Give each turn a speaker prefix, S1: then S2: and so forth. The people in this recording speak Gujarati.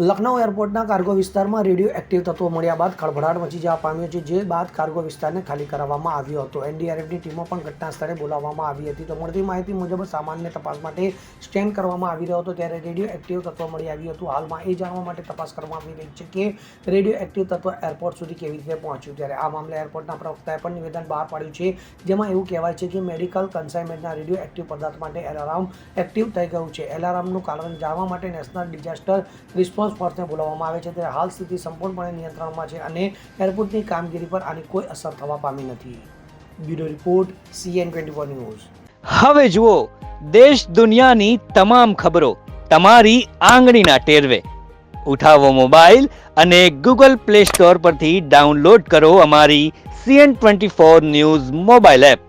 S1: લખનઉ એરપોર્ટના કાર્ગો વિસ્તારમાં રેડિયો એક્ટિવ તત્વો મળ્યા બાદ ખળભળાટ મચી જવા પામ્યો છે, જે બાદ કાર્ગો વિસ્તારને ખાલી કરાવવામાં આવ્યો હતો. એનડીઆરએફની ટીમો પણ ઘટના સ્થળે બોલાવવામાં આવી હતી. તો મળતી માહિતી મુજબ સામાન્ય તપાસ માટે સ્ટેન્ડ કરવામાં આવી રહ્યો હતો, ત્યારે રેડિયો એક્ટિવ તત્વ મળી આવ્યું હતું. હાલમાં એ જાણવા માટે તપાસ કરવામાં આવી રહી છે કે રેડિયો એક્ટિવ તત્વ એરપોર્ટ સુધી કેવી રીતે પહોંચ્યું. ત્યારે આ મામલે એરપોર્ટના પ્રવક્તાએ પણ નિવેદન બહાર પાડ્યું છે, જેમાં એવું કહેવાય છે કે મેડિકલ કન્સાઇનમેન્ટના રેડિયો એક્ટિવ પદાર્થ માટે એલાર્મ એક્ટિવ થઈ ગયું છે. એલાર્મનું કારણ જાણવા માટે નેશનલ ડિઝાસ્ટર રિસ્પોન્સ ફોર્સને બોલાવવામાં આવે છે ત્યારે હાલ સ્થિતિ સંપૂર્ણપણે નિયંત્રણમાં છે અને એરપોર્ટની કામગીરી પર આની કોઈ અસર થવા પામી નથી. Bureau report CN twenty four news.
S2: હવે જુઓ, દેશ દુનિયાની તમામ ખબરો તમારી આંગળીના ટેરવે. ઉઠાવો મોબાઈલ અને ગૂગલ પ્લે સ્ટોર પરથી ડાઉનલોડ કરો અમારી CN twenty four news mobile app.